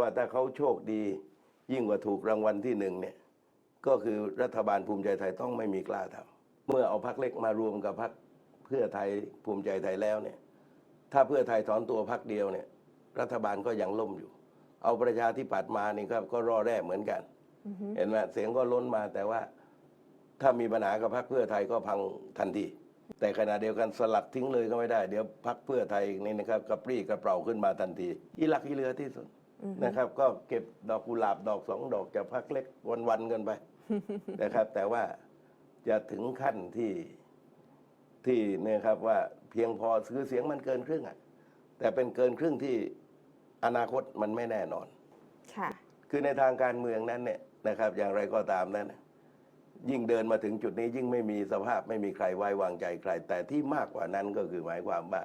ว่าถ้าเขาโชคดียิ่งกว่าถูกรางวัลที่หนึ่งเนี่ยก็คือรัฐบาลภูมิใจไทยต้องไม่มีกล้าทำเมื่อเอาพักเล็กมารวมกับพักเพื่อไทยภูมิใจไทยแล้วเนี่ยถ้าเพื่อไทยถอนตัวพักเดียวเนี่ยรัฐบาลก็ยังล่มอยู่ เอาประชาธิปัตย์มานี่ครับก็รอแร่เหมือนกัน เห็นไหมเสียงก็ล้นมาแต่ว่าถ้ามีปัญหากับพรรคเพื่อไทยก็พังทันที แต่ขณะเดียวกันสลัดทิ้งเลยก็ไม่ได้ เดี๋ยวพรรคเพื่อไทยนี่นะครับกระปรี้กระเปร่าขึ้นมาทันทีอีหลักอีเหลือที่สุด นะครับ ก็เก็บดอกกุหลาบดอกสองดอกจากพรรคเล็กวันๆกันไปนะครับ แต่ว่าจะถึงขั้นที่ที่เนี่ยครับว่าเพียงพอซื้อเสียงมันเกินครึ่งอะแต่เป็นเกินครึ่งที่อนาคตมันไม่แน่นอน ค่ะ คือในทางการเมืองนั้นเนี่ยนะครับ อย่างไรก็ตามนั้นน่ะยิ่งเดินมาถึงจุดนี้ยิ่งไม่มีสภาพไม่มีใครไว้วางใจใคร แต่ที่มากกว่านั้นก็คือหมายความว่า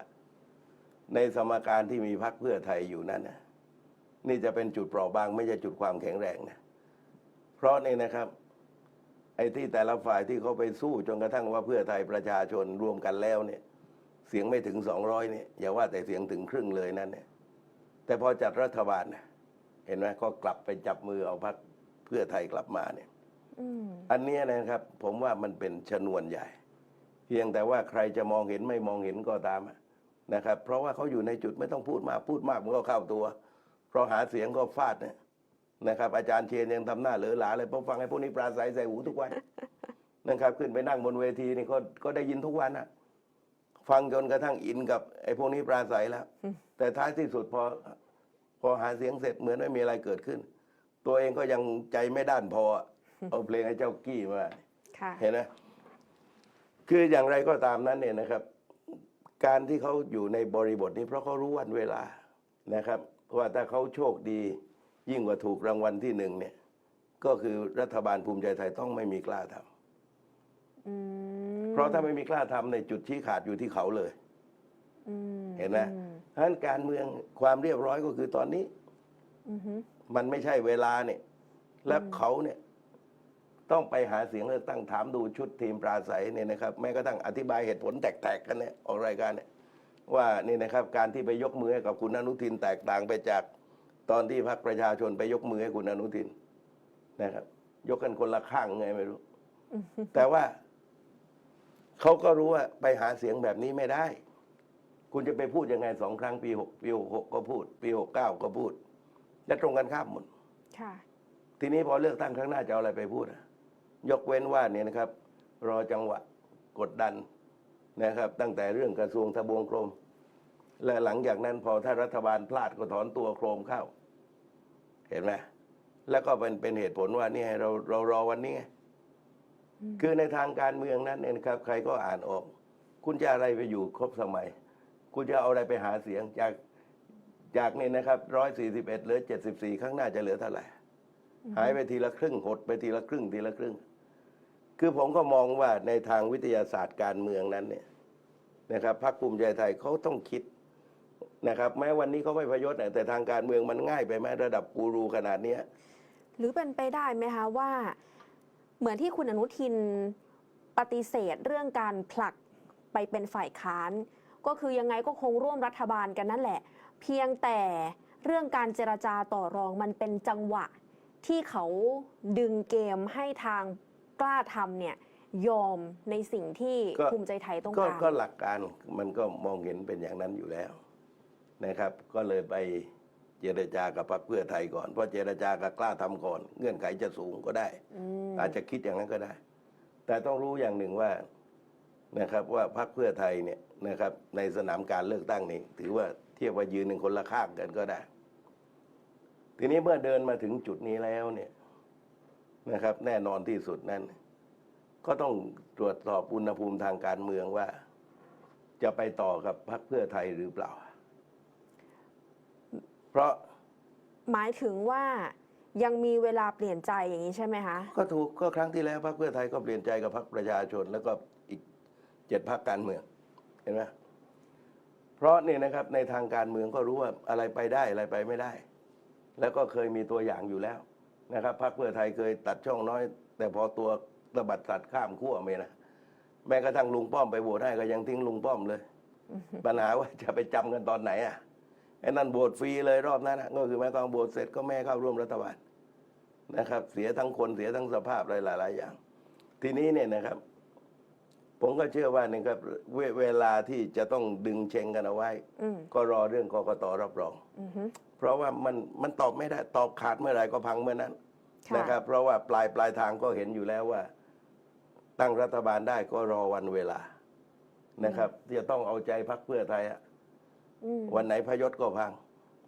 ในสมการที่มีพรรคเพื่อไทยอยู่นั้นนะ นี่จะเป็นจุดเปราะบางไม่ใช่จุดความแข็งแรงนะเพราะนี่นะครับ ไอ้ที่แต่ละฝ่ายที่เขาไปสู้จนกระทั่งว่าเพื่อไทยประชาชนรวมกันแล้วเนี่ย เสียงไม่ถึงสองร้อยเนี่ยอย่าว่าแต่เสียงถึงครึ่งเลยนั่นเนี่ย แต่พอจัดรัฐบาลนะเห็นไหมก็กลับไปจับมือเอาพรรคเพื่อไทยกลับมาเนี่ยอืมอันเนี้ยนะครับ ผมว่ามันเป็นชนวนใหญ่ เพียงแต่ว่าใครจะมองเห็นไม่มองเห็นก็ตามอะนะครับ เพราะว่าเขาอยู่ในจุดไม่ต้องพูดมากพูดมากมันก็เข้าตัว เพราะหาเสียงก็ฟาดเนี่ยนะครับ อาจารย์เชียนยังทำหน้าเหลือหลาเลยเพราะฟังไอ้พวกนี้ปราศัยใส่หูทุกวันนะครับ ขึ้นไปนั่งบนเวทีนี่ก็ก็ได้ยินทุกวันอะฟังจนกระทั่งอินกับไอ้พวกนี้ปราศัยแล้ว แต่ท้ายที่สุดพอพอหาเสียงเสร็จเหมือนไม่มีอะไรเกิดขึ้น ตัวเองก็ยังใจไม่ด้านพออะเอาเพลงไอ้เจ้ากี้มาค่ะเห็นไหมคืออย่างไรก็ตามนั้นเนี่ยนะครับ การที่เขาอยู่ในบริบทนี้เพราะเขารู้วันเวลานะครับ ว่าถ้าเขาโชคดียิ่งกว่าถูกรางวัลที่หนึ่งเนี่ย ก็คือรัฐบาลภูมิใจไทยต้องไม่มีกล้าทำอืมเพราะถ้าไม่มีกล้าทำในยจุดชี้ขาดอยู่ที่เขาเลยอืมเห็นไหมอืมเพราะฉะนั้นการเมืองความเรียบร้อยก็คือตอนนี้อือฮึมันไม่ใช่เวลาเนี่ย และเขาเนี่ย ต้องไปหาเสียงเลือกตั้งถามดูชุดทีมปราศัยเนี่ยนะครับ แม้กระทั่งอธิบายเหตุผลแตกๆกันเนี่ยออกรายการเนี่ย ว่านี่นะครับการที่ไปยกมือให้กับคุณอนุทินแตกต่างไปจากตอนที่พรรคประชาชนไปยกมือให้คุณอนุทินนะครับ ยกกันคนละข้างไงไม่รู้ แต่ว่าเขาก็รู้ว่าไปหาเสียงแบบนี้ไม่ได้ คุณจะไปพูดยังไงสองครั้งปีหกปีหกหกก็พูด ปีหกเก้าก็พูด และตรงกันข้ามหมดค่ะทีนี้พอเลือกตั้งครั้งหน้าจะเอาอะไรไปพูดอะยกเว้นว่าเนี่ยนะครับ รอจังหวะกดดัน นะครับ ตั้งแต่เรื่องกระทรวงทบวงกรม และหลังจากนั้นพอถ้ารัฐบาลพลาดก็ถอนตัวโครมเข้า เห็นไหมแล้วก็เป็นเป็นเหตุผลว่าเนี่ยเราเรารอวันนี้ไงคือในทางการเมืองนั้นเนี่ยนะครับ ใครก็อ่านออก คุณจะอะไรไปอยู่ครบสมัย คุณจะเอาอะไรไปหาเสียงจากจากนี่นะครับร้อยสี่สิบเอ็ดเหลือเจ็ดสิบสี่ข้างหน้าจะเหลือเท่าไหร่หายไปทีละครึ่งหดไปทีละครึ่งทีละครึ่ง คือผมก็มองว่าในทางวิทยาศาสตร์การเมืองนั้นเนี่ยนะครับพรรคภูมิใจไทยเขาต้องคิดนะครับ แม้วันนี้เขาไม่พยศแต่ทางการเมืองมันง่ายไปไหมระดับกูรูขนาดเนี้ยหรือเป็นไปได้ไหมคะว่า เหมือนที่คุณอนุทินปฏิเสธเรื่องการผลักไปเป็นฝ่ายค้าน ก็คือยังไงก็คงร่วมรัฐบาลกันนั่นแหละ เพียงแต่เรื่องการเจรจาต่อรองมันเป็นจังหวะที่เขาดึงเกมให้ทาง กล้าทำเนี่ยยอมในสิ่งที่ก็ ภูมิใจไทยต้องก็การก็หลักการมันก็มองเห็นเป็นอย่างนั้นอยู่แล้วนะครับ ก็เลยไปเจรจากับพรรคเพื่อไทยก่อน เพราะเจรจากักล้าทำก่อน เงื่อนไขจะสูงก็ได้ อืมอาจจะคิดอย่างนั้นก็ได้ แต่ต้องรู้อย่างหนึ่งว่านะครับว่าพรรคเพื่อไทยเนี่ยนะครับในสนามการเลือกตั้งนี้ถือว่าเทียบว่ายืนหนึ่งคนละข้างกันก็ได้ ทีนี้เมื่อเดินมาถึงจุดนี้แล้วเนี่ย นะครับ แน่นอนที่สุดนั้น ก็ต้องตรวจสอบอุณหภูมิทางการเมืองว่า จะไปต่อกับพรรคเพื่อไทยหรือเปล่า เพราะหมายถึงว่ายังมีเวลาเปลี่ยนใจอย่างนี้ใช่ไหมคะก็ถูกก็ครั้งที่แล้วพรรคเพื่อไทยก็เปลี่ยนใจกับพรรคประชาชน แล้วก็อีกเจ็ดพรรคการเมืองเห็นไหมเพราะเนี่ยนะครับในทางการเมืองก็รู้ว่าอะไรไปได้อะไรไปไม่ได้ แล้วก็เคยมีตัวอย่างอยู่แล้ว นะครับพรรคเพื่อไทยเคยตัดช่องน้อย แต่พอตัวระบัดสัตว์ข้ามขั้วไม่นะแม้กระทั่งลุงป้อมไปโหวตให้ก็ยังทิ้งลุงป้อมเลย ปัญหาว่าจะไปจำกันตอนไหนอะไอ้นั่นโหวตฟรีเลยรอบนั้นนะก็คือหมายความโหวตเสร็จก็ไม่ให้เข้าร่วมรัฐบาลนะครับ เสียทั้งคนเสียทั้งสภาพอะไรหลาย ๆ อย่าง ทีนี้เนี่ยนะครับ ผมก็เชื่อว่านี่ครับเวเวลาที่จะต้องดึงเชงกันเอาไว้อืมก็รอเรื่องกกตรับรองอือฮึ เพราะว่ามันมันตอบไม่ได้ตอบขาดเมื่อไหร่ก็พังเมื่อนั้นค่ะ นะครับ เพราะว่าปลายปลายทางก็เห็นอยู่แล้วว่า ตั้งรัฐบาลได้ก็รอวันเวลานะครับที่จะต้องเอาใจพักเพื่อไทยอะอืมวันไหนพยศก็พัง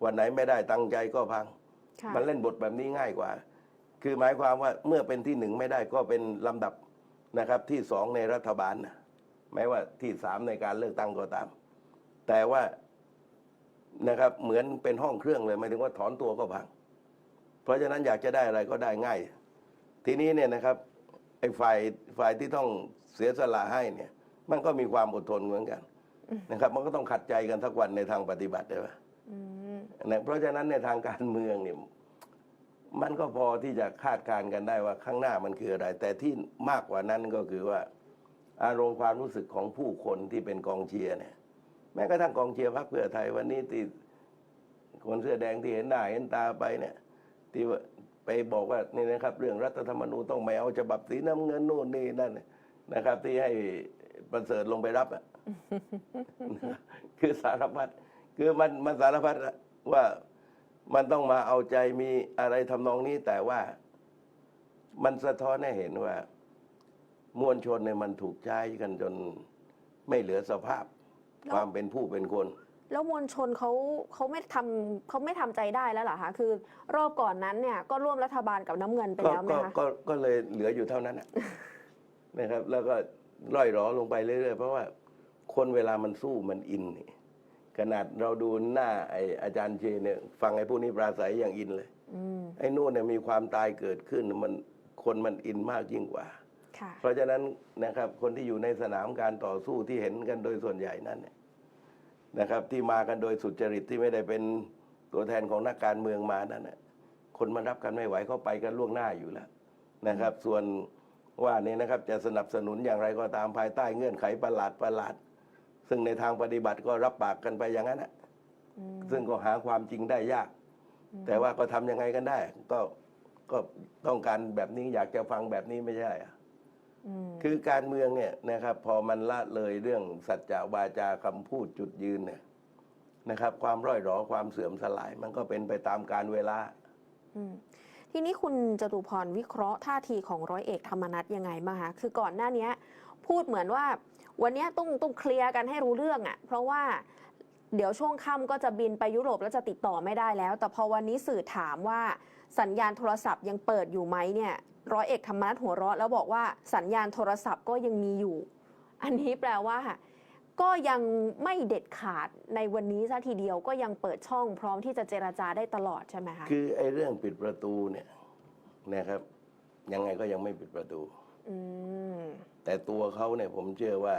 วันไหนไม่ได้ตั้งใจก็พัง ค่ะมันเล่นบทแบบนี้ง่ายกว่า คือหมายความว่าเมื่อเป็นที่หนึ่งไม่ได้ก็เป็นลำดับนะครับที่สองในรัฐบาลนะแม้ว่าที่สามในการเลือกตั้งก็ตาม แต่ว่า นะครับ เหมือนเป็นห้องเครื่องเลยหมายถึงว่าถอนตัวก็พัง เพราะฉะนั้นอยากจะได้อะไรก็ได้ง่าย ทีนี้เนี่ยนะครับไอ้ฝ่ายฝ่ายที่ต้องเสียสละให้เนี่ย มันก็มีความอดทนเหมือนกันนะครับ มันก็ต้องขัดใจกันทักวันในทางปฏิบัติใช่ไหมอืมนะเพราะฉะนั้นในทางการเมืองเนี่ยมันก็พอที่จะคาดการณ์กันได้ว่าข้างหน้ามันคืออะไร แต่ที่มากกว่านั้นก็คือว่า อารมณ์ความรู้สึกของผู้คนที่เป็นกองเชียร์เนี่ย แม้กระทั่งกองเชียร์พรรคเพื่อไทยวันนี้ที่คนเสื้อแดงที่เห็นหน้าเห็นตาไปเนี่ย ที่ไปบอกว่านี่นะครับ เรื่องรัฐธรรมนูญต้องไม่เอาฉบับสีน้ำเงินนู่นนี่นั่นนะครับ ที่ให้ประเสริฐลงไปรับอะคือสารพัดคือมันมันสารพัดว่ามันต้องมาเอาใจมีอะไรทำนองนี้ แต่ว่ามันสะท้อนให้เห็นว่า มวลชนเนี่ยมันถูกใช้กันจนไม่เหลือสภาพ ความเป็นผู้เป็นคน แล้วมวลชนเขาเขาไม่ทำเขาไม่ทำใจได้แล้วเหรอคะคือ รอบก่อนนั้นเนี่ยก็ร่วมรัฐบาลกับน้ำเงินไปก็แล้วไหมก็คะก็ก็เลยเหลืออยู่เท่านั้นน่ะ นะครับ แล้วก็ร่อยหรอลงไปเรื่อยๆ เพราะว่าคนเวลามันสู้มันอินนี่ขนาดเราดูหน้าไออาจารย์เจเนี่ยฟังไอ้พวกนี้ปราศัยอย่างอินเลย อืม ไอ้นู่นเนี่ยมีความตายเกิดขึ้นมันคนมันอินมากยิ่งกว่าค่ะ เพราะฉะนั้นนะครับคนที่อยู่ในสนามการต่อสู้ที่เห็นกันโดยส่วนใหญ่นั้นเนี่ยนะครับ ที่มากันโดยสุจริตที่ไม่ได้เป็นตัวแทนของนักการเมืองมานั่นน่ะคนมันรับกันไม่ไหวเขาไปกันล่วงหน้าอยู่แล้วนะครับ ส่วนว่านี่นะครับจะสนับสนุนอย่างไรก็ตามภายใต้เงื่อนไขประหลาดประหลาด ซึ่งในทางปฏิบัติก็รับปากกันไปอย่างนั้นนะอืมซึ่งก็หาความจริงได้ยาก แต่ว่าก็ทำยังไงกันได้ ก็ก็ต้องการแบบนี้อยากจะฟังแบบนี้ไม่ใช่อะอืม คือการเมืองเนี่ยนะครับ พอมันละเลยเรื่องสัจจะวาจาคำพูดจุดยืนเนี่ยนะครับ ความร่อยหรอความเสื่อมสลาย มันก็เป็นไปตามการเวลาอืมทีนี้คุณจตุพรวิเคราะห์ท่าทีของร้อยเอกธรรมนัฐยังไงบ้างคะคือก่อนหน้าเนี้ยพูดเหมือนว่าวันเนี้ยต้องต้องเคลียร์กันให้รู้เรื่องอะ่ะ เพราะว่าเดี๋ยวช่วงค่ำก็จะบินไปยุโรปแล้วจะติดต่อไม่ได้แล้ว แต่พอวันนี้สื่อถามว่าสัญญาณโทรศัพท์ยังเปิดอยู่ไหมเนี่ย ร้อยเอกธรรมนัฐหัวเราะ แล้วบอกว่าสัญญาณโทรศัพท์ก็ยังมีอยู่ อันนี้แปลว่า ก็ยังไม่เด็ดขาดในวันนี้ซะทีเดียวก็ยังเปิดช่องพร้อมที่จะเจราจาได้ตลอดใช่ไหมคะคือไอ้เรื่องปิดประตูเนี่ยนะครับ ยังไงก็ยังไม่ปิดประตูอืมแต่ตัวเขาเนี่ยผมเชื่อว่า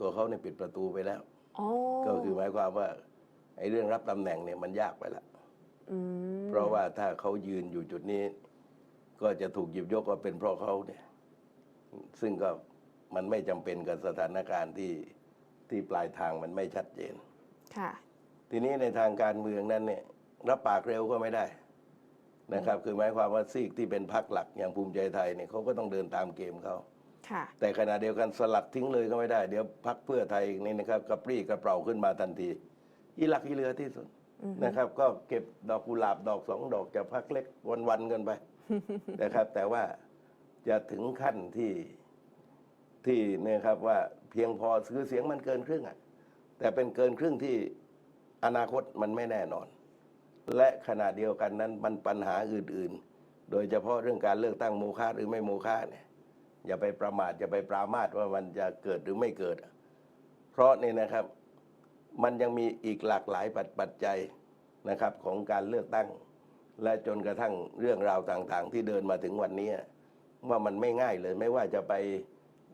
ตัวเขาเนี่ยปิดประตูไปแล้วอ๋อก็คือหมายความว่าไอ้เรื่องรับตำแหน่งเนี่ยมันยากไปแล้วอืมเพราะว่าถ้าเขายืนอยู่จุดนี้ ก็จะถูกหยิบยกว่าเป็นเพราะเขาเนี่ย ซึ่งก็มันไม่จำเป็นกับสถานการณ์ที่ที่ปลายทางมันไม่ชัดเจน ค่ะ ทีนี้ในทางการเมืองนั้นเนี่ย รับปากเร็วก็ไม่ได้นะครับ คือหมายความว่าซีกที่เป็นพรรคหลักอย่างภูมิใจไทยเนี่ยเขาก็ต้องเดินตามเกมเขาค่ะ แต่ขณะเดียวกันสลัดทิ้งเลยก็ไม่ได้ เดี๋ยวพรรคเพื่อไทยนี่นะครับกระปรี้กระเปร่าขึ้นมาทันทีอีหลักอีเหลือที่สุดอือฮึนะครับ ก็เก็บดอกกุหลาบดอกสองดอกจากพรรคเล็กวันๆกันไป นะครับ แต่ว่าจะถึงขั้นที่ที่นะครับว่าเพียงพอคือเสียงมันเกินครึ่งอะแต่เป็นเกินครึ่งที่อนาคตมันไม่แน่นอน และขณะเดียวกันนั้นมันปัญหาอื่นๆ โดยเฉพาะเรื่องการเลือกตั้งโมฆะหรือไม่โมฆะเนี่ยอย่าไปประมาทอย่าไปปรามาทว่ามันจะเกิดหรือไม่เกิด เพราะนี่นะครับ มันยังมีอีกหลากหลายปัจจัยนะครับของการเลือกตั้ง และจนกระทั่งเรื่องราวต่างๆ ที่เดินมาถึงวันนี้ ว่ามันไม่ง่ายเลยไม่ว่าจะไป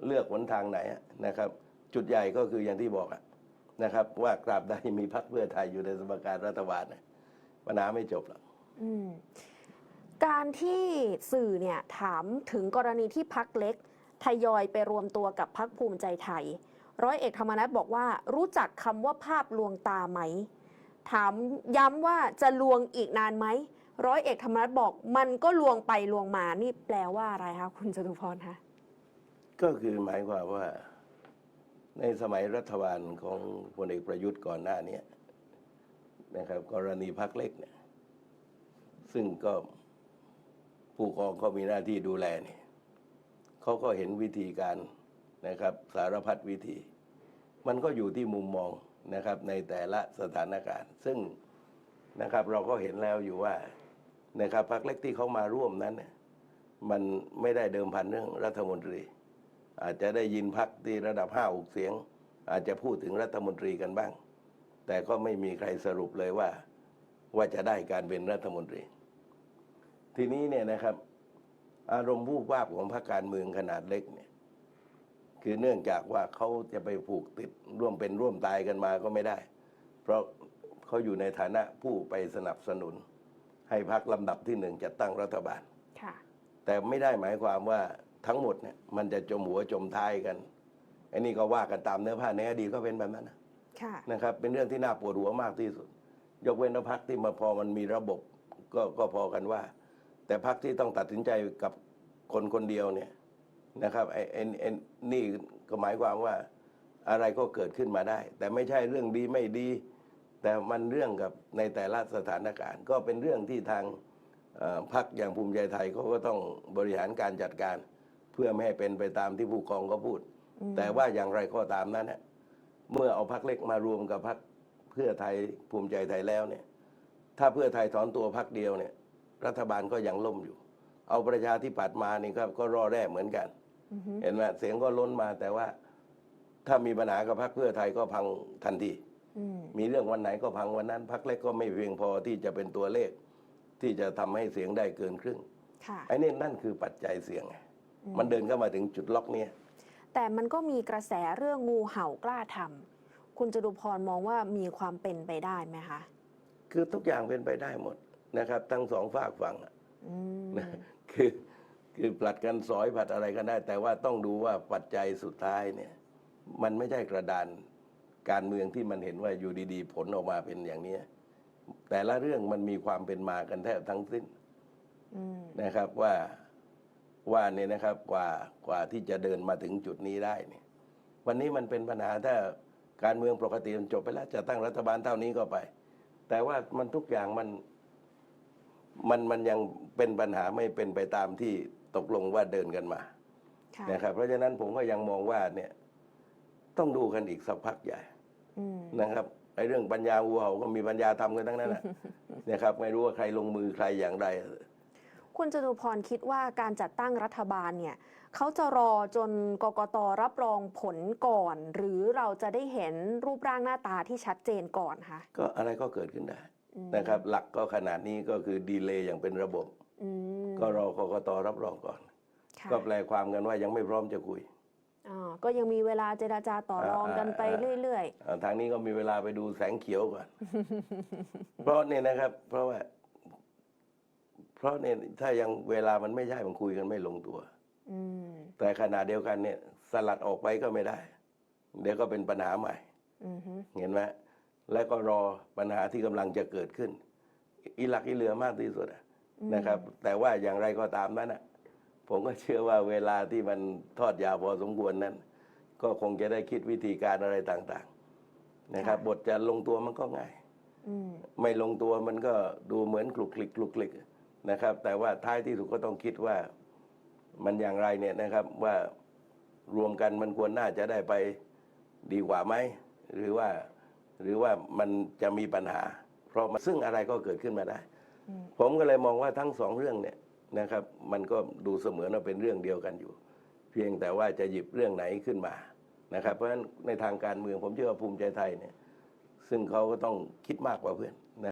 เลือกหนทางไหนนะครับ จุดใหญ่ก็คืออย่างที่บอกนะครับ ว่ากราบใดมีพรรคเพื่อไทยอยู่ในสมการรัฐบาลเนี่ยปัญหาไม่จบหรอกการที่สื่อเนี่ยถามถึงกรณีที่พักเล็กทยอยไปรวมตัวกับพักภูมิใจไทย ร้อยเอกธรรมนัฐบอกว่า รู้จักคำว่าภาพลวงตาไหม ถามย้ำว่าจะลวงอีกนานไหม ร้อยเอกธรรมนัฐบอก มันก็ลวงไปลวงมานี่แปลว่าอะไรคะคุณจตุพรคะก็คือหมายความว่า ในสมัยรัฐบาลของพลเอกประยุทธ์ก่อนหน้านี้นะครับ กรณีพักเล็กเนี่ยซึ่งก็ผู้กองก็มีหน้าที่ดูแลเนี่ยเขาก็เห็นวิธีการนะครับ สารพัดวิธี มันก็อยู่ที่มุมมองนะครับในแต่ละสถานการณ์ ซึ่งนะครับเราก็เห็นแล้วอยู่ว่า นะครับพักเล็กที่เขามาร่วมนั้นเนี่ยมันไม่ได้เดิมพันเรื่องรัฐมนตรี อาจจะได้ยินพักที่ระดับห้าอกเสียง อาจจะพูดถึงรัฐมนตรีกันบ้าง แต่ก็ไม่มีใครสรุปเลยว่าว่าจะได้การเป็นรัฐมนตรี ทีนี้เนี่ยนะครับ อารมณ์วูบวาบของพรรคการเมืองขนาดเล็กเนี่ยคือเนื่องจากว่าเขาจะไปผูกติดร่วมเป็นร่วมตายกันมาก็ไม่ได้ เพราะเขาอยู่ในฐานะผู้ไปสนับสนุน ให้พรรคลำดับที่หนึ่งจัดตั้งรัฐบาลค่ะแต่ไม่ได้หมายความว่าทั้งหมดเนี่ยมันจะจมหัวจมท้ายกันอันนี้ก็ว่ากันตามเนื้อผ้าในอดีตก็เป็นแบบนั้นนะค่ะนะครับเป็นเรื่องที่น่าปวดหัวมากที่สุด ยกเว้นว่าพักที่มาพอมันมีระบบก็ก็พอกันว่า แต่พักที่ต้องตัดสินใจกับคนคนเดียวเนี่ยนะครับไอ้ไอ้ไอ้นี่ก็หมายความว่าอะไรก็เกิดขึ้นมาได้ แต่ไม่ใช่เรื่องดีไม่ดี แต่มันเรื่องกับในแต่ละสถานการณ์ ก็เป็นเรื่องที่ทางเอ่อพรรคอย่างภูมิใจไทยเขาก็ต้องบริหารการจัดการ เพื่อไม่ให้เป็นไปตามที่ผู้กองก็พูดอืมแต่ว่าอย่างไรก็ตามนั้นนะเมื่อเอาพรรคเล็กมารวมกับพรรคเพื่อไทยภูมิใจไทยแล้วเนี่ยถ้าเพื่อไทยถอนตัวพรรคเดียวเนี่ยรัฐบาลก็ยังล่มอยู่ เอาประชาธิปัตย์มานี่ครับก็รอแร่เหมือนกันอือฮึเห็นไหมเสียงก็ล้นมาแต่ว่าถ้ามีปัญหากับพรรคเพื่อไทยก็พังทันทีอื มมีเรื่องวันไหนก็พังวันนั้นพรรคเล็กก็ไม่เพียงพอที่จะเป็นตัวเลข ที่จะทำให้เสียงได้เกินครึ่งค่ะไอ้นี่นั่นคือปัจจัยเสี่ยงไงอืมมันเดินเข้ามาถึงจุดล็อกเนี่ย แต่มันก็มีกระแสเรื่องงูเห่ากล้าทำคุณจตุพรมองว่ามีความเป็นไปได้ไหมคะ คือทุกอย่างเป็นไปได้หมดนะครับ ทั้งสองฝากฝั่งอะอืมนะคือคือผลัดกันสอยผลัดอะไรกันได้ แต่ว่าต้องดูว่าปัจจัยสุดท้ายเนี่ย มันไม่ใช่กระดาน การเมืองที่มันเห็นว่าอยู่ดีๆ ผลออกมาเป็นอย่างเนี้ยแต่ละเรื่องมันมีความเป็นมากันแทบทั้งสิ้นอืมนะครับว่าว่าเนี่ยนะครับกว่ากว่าที่จะเดินมาถึงจุดนี้ได้เนี่ย วันนี้มันเป็นปัญหาถ้าการเมืองปกติมันจบไปแล้วจะตั้งรัฐบาลเท่านี้ก็ไป แต่ว่ามันทุกอย่างมันมันมันยังเป็นปัญหาไม่เป็นไปตามที่ตกลงว่าเดินกันมาค่ะนะครับ เพราะฉะนั้นผมก็ยังมองว่าเนี่ย ต้องดูกันอีกสักพักใหญ่อืม นะครับไอ้เรื่องปัญญาวัวเห่าก็มีปัญญาทำกันทั้งนั้นนะนะครับไม่รู้ว่าใครลงมือใครอย่างไร คุณจตุพรคิดว่าการจัดตั้งรัฐบาลเนี่ยเขาจะรอจนกกตรับรองผลก่อน หรือเราจะได้เห็นรูปร่างหน้าตาที่ชัดเจนก่อนคะก็อะไรก็เกิดขึ้นได้อืมนะครับ หลักก็ขนาดนี้ก็คือดีเลย์อย่างเป็นระบบอืมก็รอกกตรับรองก่อนค่ะก็แปลความกันว่ายังไม่พร้อมจะคุย อ่าก็ยังมีเวลาเจราจาต่อรองกันไปอ่าเรื่อยอ่าทางนี้ก็มีเวลาไปดูแสงเขียวก่อน เพราะเนี่ยนะครับ เพราะว่า เพราะเนี่ยถ้ายังเวลามันไม่ใช่มันคุยกันไม่ลงตัวๆอืมแต่ขณะเดียวกันเนี่ย สลัดออกไปก็ไม่ได้ เดี๋ยวก็เป็นปัญหาใหม่ อือฮึเห็นไหมแล้วก็รอปัญหาที่กำลังจะเกิดขึ้นอีหลักอีเหลือมากที่สุดอะนะครับ แต่ว่าอย่างไรก็ตามนั้นนะ ผมก็เชื่อว่าเวลาที่มันทอดยาวพอสมควรนั้น ก็คงจะได้คิดวิธีการอะไรต่างๆ นะครับ บทจะลงตัวมันก็ง่ายอืมไม่ลงตัวมันก็ดูเหมือนคลุกคลิกคลุกคลิกนะครับ แต่ว่าท้ายที่สุดก็ต้องคิดว่ามันอย่างไรเนี่ยนะครับว่ารวมกันมันควรน่าจะได้ไปดีกว่าไหมหรือว่าหรือว่ามันจะมีปัญหา เพราะมันซึ่งอะไรก็เกิดขึ้นมาได้อืมผมก็เลยมองว่าทั้งสองเรื่องเนี่ย นะครับ มันก็ดูเสมือนว่าเป็นเรื่องเดียวกันอยู่ เพียงแต่ว่าจะหยิบเรื่องไหนขึ้นมานะครับ เพราะฉะนั้นในทางการเมืองผมเชื่อว่าภูมิใจไทยเนี่ย ซึ่งเขาก็ต้องคิดมากกว่าเพื่อน